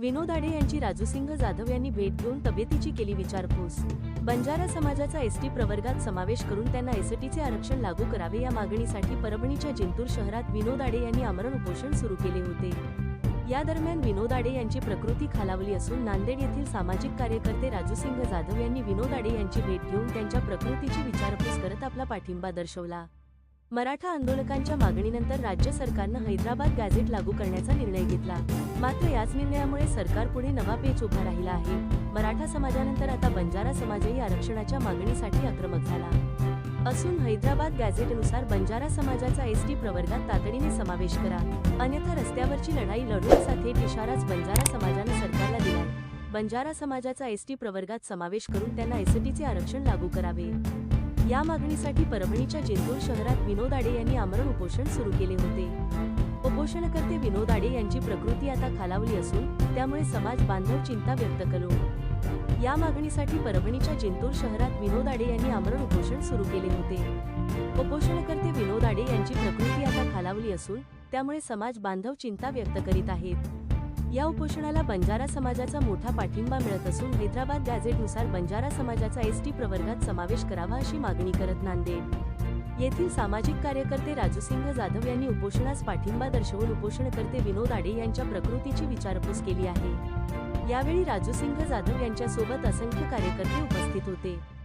विनोद आडे यांची राजूसिंह जाधव यांनी भेट घेऊन तब्येतीची केली विचारपूस. बंजारा समाजाचा एसटी प्रवर्गात समावेश करून त्यांना एसटीचे आरक्षण लागू करावे या मागणीसाठी परभणीच्या जिंतूर शहरात विनोद आडे यांनी आमरण उपोषण सुरू केले होते. या दरम्यान विनोद आडे यांची प्रकृती खालावली असून नांदेड येथील सामाजिक कार्यकर्ते राजूसिंह जाधव यांनी विनोद आडे यांची भेट घेऊन त्यांच्या प्रकृतीची विचारपूस करत आपला पाठिंबा दर्शवला. मराठा आंदोलकांच्या मागणीनंतर राज्य सरकारनं हैदराबाद गॅझेट लागू करण्याचा निर्णय घेतला. मात्र याच निर्णयामुळे सरकारपुढे नवा पेच उभा राहिला आहे. मराठा समाजानंतर आता बंजारा समाजही आरक्षणाच्या मागणीसाठी आक्रमक झाला. असून हैदराबाद गॅझेटनुसार बंजारा समाजाचा एस टी प्रवर्गात तातडीने समावेश करा. अन्यथा रस्त्यावरची लढाई लढवण्याचा थेट इशाराच बंजारा समाजानं सरकारला दिला बंजारा समाजाचा एस टी प्रवर्गात समावेश करून त्यांना एसटीचे आरक्षण लागू करावे. या मागणीसाठी परभणीच्या जिंतूर शहरात विनोद आडे यांनी आमरण उपोषण सुरू केले होते. उपोषणकर्ते विनोद आडे यांची प्रकृती आता खालावली असून त्यामुळे समाज बांधव चिंता व्यक्त करू. या मागणीसाठी परभणीच्या जिंतूर शहरात विनोद आडे यांनी आमरण उपोषण सुरू केले होते. उपोषणकर्ते विनोद आडे यांची प्रकृती आता खालावली असून त्यामुळे समाज बांधव चिंता व्यक्त करीत आहेत. या उपोषणाला बंजारा समाजाचा मोठा पाठिंबा मिळत असून हैदराबाद गॅझेटनुसार बंजारा समाजाचा एसटी प्रवर्गात समावेश करावा अशी मागणी करत नांदेड. येथील सामाजिक कार्यकर्ते राजूसिंह जाधव यांनी उपोषणास पाठिंबा दर्शवून उपोषणकर्ते विनोद आडे यांच्या प्रकृतीची विचारपूस केली आहे. यावेळी राजूसिंह जाधव यांच्यासोबत असंख्य कार्यकर्ते उपस्थित होते.